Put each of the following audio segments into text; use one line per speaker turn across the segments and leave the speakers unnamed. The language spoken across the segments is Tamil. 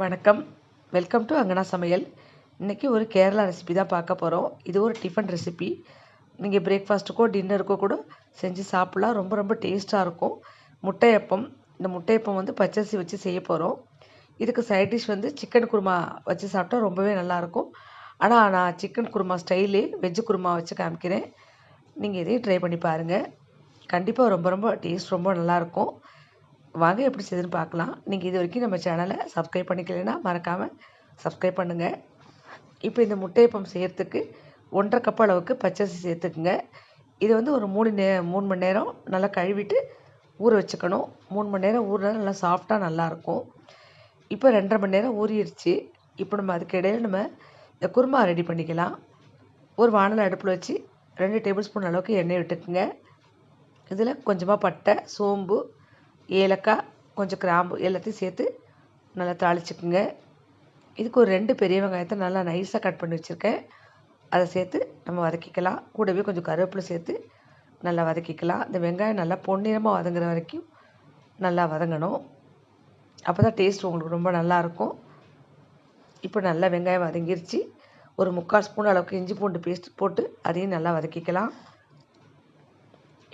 வணக்கம். வெல்கம் டு அங்கனா சமையல். இன்றைக்கி ஒரு கேரளா ரெசிபி தான் பார்க்க போகிறோம் இது ஒரு டிஃபன் ரெசிபி நீங்கள் பிரேக்ஃபாஸ்ட்டுக்கோ டின்னருக்கோ கூட செஞ்சு சாப்பிட்லாம். ரொம்ப ரொம்ப டேஸ்ட்டாக இருக்கும். முட்டையப்பம். இந்த முட்டையப்பம் வந்து பச்சரிசி வச்சு செய்ய போகிறோம் இதுக்கு சைட் டிஷ் வந்து சிக்கன் குருமா வச்சு சாப்பிட்டா ரொம்பவே நல்லாயிருக்கும் ஆனால் நான் சிக்கன் குருமா ஸ்டைலே வெஜ்ஜு குருமா வச்சு காமிக்கிறேன். நீங்கள் இதையும் ட்ரை பண்ணி பாருங்கள் கண்டிப்பாக ரொம்ப ரொம்ப டேஸ்ட் ரொம்ப நல்லாயிருக்கும் வாங்க எப்படி செய்யுதுன்னு பார்க்கலாம். நீங்கள் இது வரைக்கும் நம்ம சேனலை சப்ஸ்கிரைப் பண்ணிக்கலைன்னா மறக்காமல் சப்ஸ்கிரைப் பண்ணுங்கள் இப்போ இந்த முட்டையப்பம் செய்கிறதுக்கு ஒன்றரை கப் அளவுக்கு பச்சரிசி சேர்த்துக்குங்க. இது வந்து ஒரு மூணு நே மூணு மணி நேரம் நல்லா கழுவிட்டு ஊற வச்சுக்கணும். மூணு மணி நேரம் ஊறினா நல்லா சாஃப்டாக நல்லாயிருக்கும் இப்போ ரெண்டரை மணி நேரம் ஊறிடுச்சு. இப்போ நம்ம அதுக்கு இடையில நம்ம இந்த குருமா ரெடி பண்ணிக்கலாம். ஒரு வானல் அடுப்பில் வச்சு ரெண்டு டேபிள் ஸ்பூன் அளவுக்கு எண்ணெய் விட்டுக்குங்க. இதில் கொஞ்சமாக பட்டை சோம்பு ஏலக்காய் கொஞ்சம் கிராம்பு எல்லாத்தையும் சேர்த்து நல்லா தாளிச்சுக்குங்க. இதுக்கு ஒரு ரெண்டு பெரிய வெங்காயத்தை நல்லா நைஸாக கட் பண்ணி வச்சுருக்கேன். அதை சேர்த்து நம்ம வதக்கிக்கலாம். கூடவே கொஞ்சம் கருவேப்பிலை சேர்த்து நல்லா வதக்கிக்கலாம். இந்த வெங்காயம் நல்லா பொன்னிறமாக வதங்குற வரைக்கும் நல்லா வதங்கணும். அப்போ தான் டேஸ்ட் உங்களுக்கு ரொம்ப நல்லாயிருக்கும் இப்போ நல்லா வெங்காயம் வதங்கிருச்சு. ஒரு முக்கால் ஸ்பூன் அளவுக்கு இஞ்சி பூண்டு பேஸ்ட் போட்டு அதையும் நல்லா வதக்கிக்கலாம்.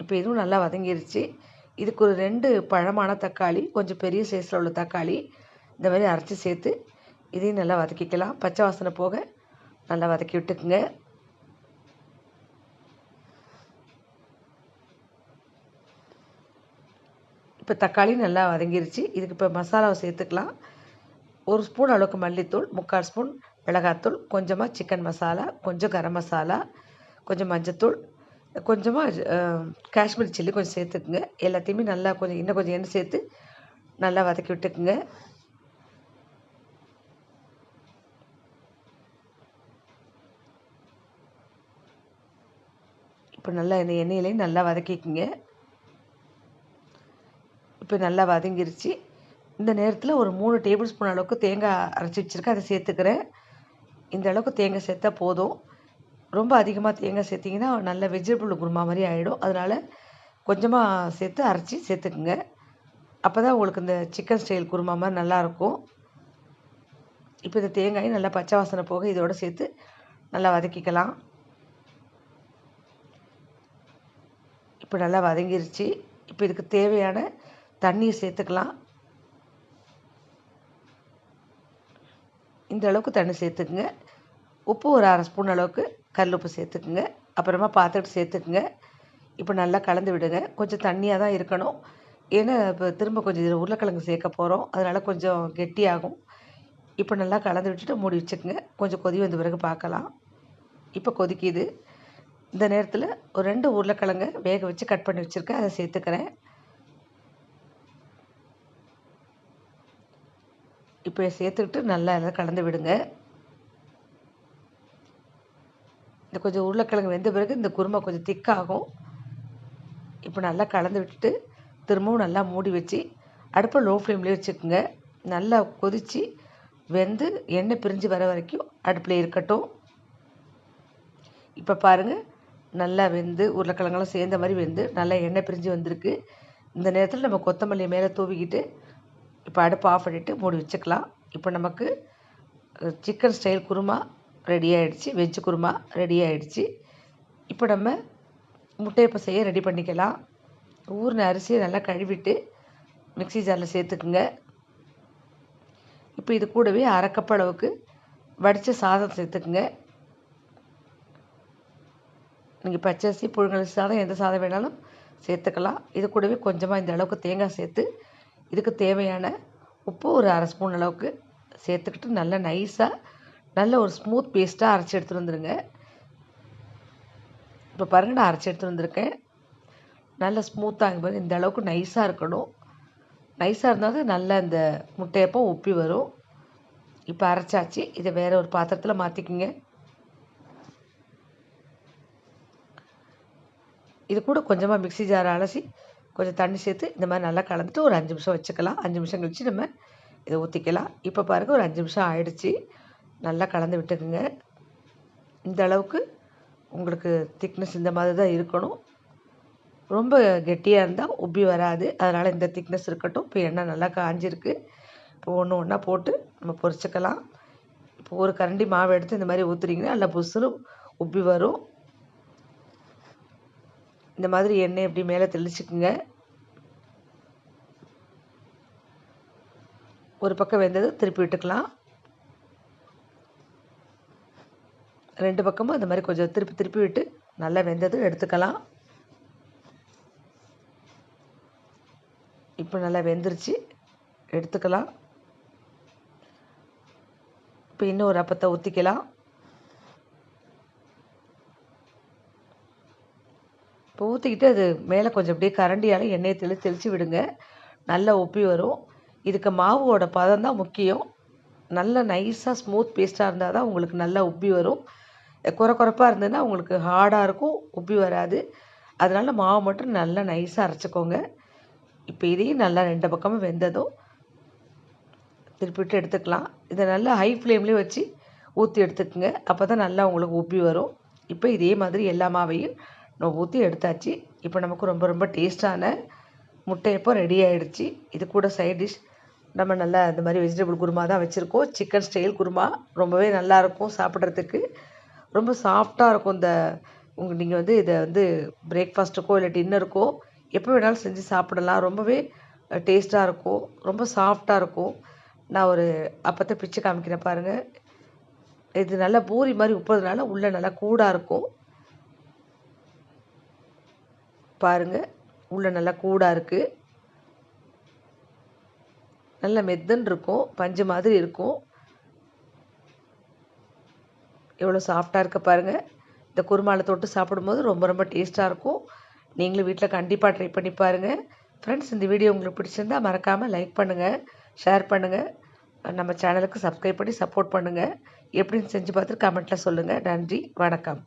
இப்போ இதுவும் நல்லா வதங்கிருச்சு. இதுக்கு ஒரு ரெண்டு பழமான தக்காளி கொஞ்சம் பெரிய சைஸில் உள்ள தக்காளி. இந்த மாதிரி அரைச்சி சேர்த்து இதையும் நல்லா வதக்கிக்கலாம். பச்சை வாசனை போக நல்லா வதக்கி விட்டுக்குங்க. இப்போ தக்காளி நல்லா வதங்கிருச்சு. இதுக்கு இப்போ மசாலாவை சேர்த்துக்கலாம். ஒரு ஸ்பூன் அளவுக்கு மல்லித்தூள் முக்கால் ஸ்பூன் மிளகாத்தூள் கொஞ்சமாக சிக்கன் மசாலா கொஞ்சம் கரம் மசாலா கொஞ்சம் மஞ்சத்தூள் கொஞ்சமாக காஷ்மீர் சில்லி கொஞ்சம் சேர்த்துக்குங்க. எல்லாத்தையுமே நல்லா கொஞ்சம் இன்னும் கொஞ்சம் எண்ணெய் சேர்த்து நல்லா வதக்கி விட்டுக்குங்க. இப்போ நல்லா இந்த எண்ணெயிலையும் நல்லா வதக்கிக்குங்க. இப்போ நல்லா வதங்கிருச்சு. இந்த நேரத்தில் ஒரு மூணு டேபிள் ஸ்பூன் அளவுக்கு தேங்காய் அரைச்சி வச்சுருக்கேன். அதை சேர்த்துக்கிறேன். இந்த அளவுக்கு தேங்காய் சேர்த்தா போதும். ரொம்ப அதிகமாக தேங்காய் சேர்த்திங்கன்னா நல்ல வெஜிடபிள் குருமா மாதிரி ஆகிடும் அதனால் கொஞ்சமாக சேர்த்து அரைச்சி சேர்த்துக்குங்க. அப்போ தான் உங்களுக்கு இந்த சிக்கன் ஸ்டைல் குருமா மாதிரி நல்லாயிருக்கும் இப்போ இந்த தேங்காயும் நல்லா பச்சை வாசனை போக இதோடு சேர்த்து நல்லா வதக்கிக்கலாம். இப்போ நல்லா வதங்கிருச்சு. இப்போ இதுக்கு தேவையான தண்ணீர் சேர்த்துக்கலாம். இந்த அளவுக்கு தண்ணி சேர்த்துக்குங்க. உப்பு ஒரு அரை ஸ்பூன் அளவுக்கு கல் உப்பு சேர்த்துக்குங்க. அப்புறமா பார்த்துட்டு சேர்த்துக்குங்க. இப்போ நல்லா கலந்து விடுங்க. கொஞ்சம் தண்ணியாக தான் இருக்கணும். ஏன்னா இப்போ திரும்ப கொஞ்சம் இதில் உருளைக்கிழங்கு சேர்க்க போகிறோம் அதனால் கொஞ்சம் கெட்டியாகும். இப்போ நல்லா கலந்து விட்டுட்டு மூடி வச்சுக்கோங்க. கொஞ்சம் கொதி வந்த பிறகு பார்க்கலாம். இப்போ கொதிக்குது. இந்த நேரத்தில் ஒரு ரெண்டு உருளைக்கிழங்கு வேக வச்சு கட் பண்ணி வச்சுருக்கேன். அதை சேர்த்துக்கிறேன். இப்போ சேர்த்துக்கிட்டு நல்லா எல்லாம் கலந்து விடுங்க. இந்த கொஞ்சம் உருளைக்கிழங்கு வெந்த பிறகு இந்த குருமா கொஞ்சம் திக்காகும். இப்போ நல்லா கலந்து விட்டுட்டு திரும்பவும் நல்லா மூடி வச்சு அடுப்பை லோ ஃப்ளேம்லேயே வச்சுக்கோங்க. நல்லா கொதித்து வெந்து எண்ணெய் பிரிஞ்சு வர வரைக்கும் அடுப்பில் இருக்கட்டும். இப்போ பாருங்கள் நல்லா வெந்து உருளைக்கிழங்கெல்லாம் சேர்ந்த மாதிரி வெந்து நல்லா எண்ணெய் பிரிஞ்சு வந்திருக்கு. இந்த நேரத்தில் நம்ம கொத்தமல்லி மேலே தூவிக்கிட்டு இப்போ அடுப்பு ஆஃப் பண்ணிவிட்டு மூடி வச்சுக்கலாம். இப்போ நமக்கு சிக்கன் ஸ்டைல் குருமா ரெடி ஆகிடுச்சி வெஜ்ஜு குருமா ரெடி ஆகிடுச்சி இப்போ நம்ம முட்டையை செய்ய ரெடி பண்ணிக்கலாம். ஊறின அரிசியை நல்லா கழுவிட்டு மிக்சி ஜாரில் சேர்த்துக்குங்க. இப்போ இது கூடவே அரை அளவுக்கு வடித்த சாதம் சேர்த்துக்குங்க. நீங்கள் பச்சரிசி புழுங்கல் சாதம் எந்த சாதம் வேணாலும் சேர்த்துக்கலாம். இது கூடவே கொஞ்சமாக இந்த அளவுக்கு தேங்காய் சேர்த்து இதுக்கு தேவையான உப்பு ஒரு அரை ஸ்பூன் அளவுக்கு சேர்த்துக்கிட்டு நல்லா நைஸாக நல்ல ஒரு ஸ்மூத் பேஸ்ட்டாக அரைச்சி எடுத்துகிட்டு வந்துடுங்க இப்போ பாருங்கள் நான் அரைச்சி எடுத்துகிட்டு வந்திருக்கேன். நல்ல ஸ்மூத்தாக பாருங்கள் இந்த அளவுக்கு நைஸாக இருக்கணும். நைஸாக இருந்தால் நல்ல இந்த முட்டையப்போ உப்பி வரும். இப்போ அரைச்சாச்சு. இதை வேறு ஒரு பாத்திரத்தில் மாற்றிக்கிங்க இது கூட கொஞ்சமாக மிக்சி ஜார் அலசி கொஞ்சம் தண்ணி சேர்த்து இந்த மாதிரி நல்லா கலந்துட்டு ஒரு அஞ்சு நிமிஷம் வச்சுக்கலாம். அஞ்சு நிமிஷம் கழித்து நம்ம இதை ஊற்றிக்கலாம் இப்போ பாருங்கள் ஒரு அஞ்சு நிமிஷம் ஆயிடுச்சு. நல்லா கலந்து விட்டுக்குங்க. இந்த அளவுக்கு உங்களுக்கு திக்னஸ் இந்த மாதிரி தான் இருக்கணும். ரொம்ப கெட்டியாக இருந்தால் உப்பி வராது. அதனால் இந்த திக்னஸ் இருக்கட்டும். இப்போ எண்ணெய் நல்லா காஞ்சிருக்கு. இப்போ ஒன்று ஒன்றா போட்டு நம்ம பொரிச்சுக்கலாம். இப்போ ஒரு கரண்டி மாவு எடுத்து இந்த மாதிரி ஊற்றுறீங்கன்னா நல்லா புசுரும் உப்பி வரும். இந்த மாதிரி எண்ணெய் எப்படி மேலே தெளிச்சுக்குங்க. ஒரு பக்கம் வெந்தது திருப்பி விட்டுக்கலாம். ரெண்டு பக்கமும் அந்த மாதிரி கொஞ்சம் திருப்பி திருப்பி விட்டு நல்லா வெந்ததும் எடுத்துக்கலாம். இப்போ நல்லா வெந்துருச்சு. எடுத்துக்கலாம். இப்போ இன்னும் ஒரு அப்பத்தை ஊற்றிக்கலாம் இப்போ ஊற்றிக்கிட்டு அது மேலே கொஞ்சம் அப்படியே கரண்டியால் எண்ணெயை தெளி தெளித்து விடுங்க. நல்லா ஒப்பி வரும். இதுக்கு மாவோட பதம் தான் முக்கியம். நல்ல நைஸாக ஸ்மூத் பேஸ்ட்டாக இருந்தால் தான் உங்களுக்கு நல்லா உப்பி வரும். குறை குறைப்பாக இருந்ததுன்னா உங்களுக்கு ஹார்டாக இருக்கும் உப்பி வராது. அதனால் மாவு மட்டும் நல்லா நைஸாக அரைச்சிக்கோங்க. இப்போ இதையும் நல்லா ரெண்டு பக்கமும் வெந்ததும் திருப்பிட்டு எடுத்துக்கலாம். இதை நல்லா ஹை ஃப்ளேம்லேயே வச்சு ஊற்றி எடுத்துக்கோங்க. அப்போ தான் நல்லா உங்களுக்கு உப்பி வரும். இப்போ இதே மாதிரி எல்லா மாவையும் நம்ம ஊற்றி எடுத்தாச்சு. இப்போ நமக்கு ரொம்ப ரொம்ப டேஸ்ட்டான முட்டையப்போ ரெடி ஆகிடுச்சு இது கூட சைட் டிஷ் நம்ம நல்லா இந்த மாதிரி வெஜிடபிள் குருமா தான் வச்சுருக்கோம். Chicken style kurma. ரொம்பவே நல்லாயிருக்கும் சாப்பிட்றதுக்கு. ரொம்ப சாஃப்டாக இருக்கும் இந்த உங்கள் நீங்கள் வந்து இதை வந்து பிரேக்ஃபாஸ்ட்டுக்கோ இல்லை டின்னருக்கோ எப்போ வேணாலும் செஞ்சு சாப்பிடலாம். ரொம்பவே டேஸ்ட்டாக இருக்கும். ரொம்ப சாஃப்டாக இருக்கும். நான் ஒரு அப்பத்தை பிச்சு காமிக்கிறேன் பாருங்கள் இது நல்லா பூரி மாதிரி உப்புறதுனால உள்ளே நல்லா கூடாக இருக்கும். பாருங்கள் உள்ளே நல்லா கூடாக இருக்குது நல்ல மெத்தன் இருக்கும். பஞ்சு மாதிரி இருக்கும். எவ்வளோ சாஃப்டாக இருக்க பாருங்கள் இந்த குருமாவில் தொட்டு சாப்பிடும்போது ரொம்ப ரொம்ப டேஸ்ட்டாக இருக்கும். நீங்களும் வீட்டில் கண்டிப்பாக ட்ரை பண்ணி பாருங்கள் ஃப்ரெண்ட்ஸ் இந்த வீடியோ உங்களுக்கு பிடிச்சிருந்தால் மறக்காமல் லைக் பண்ணுங்கள் ஷேர் பண்ணுங்கள் நம்ம சேனலுக்கு சப்ஸ்கிரைப் பண்ணி சப்போர்ட் பண்ணுங்கள் எப்படின்னு செஞ்சு பார்த்துட்டு கமெண்ட்டில் சொல்லுங்கள் நன்றி வணக்கம்.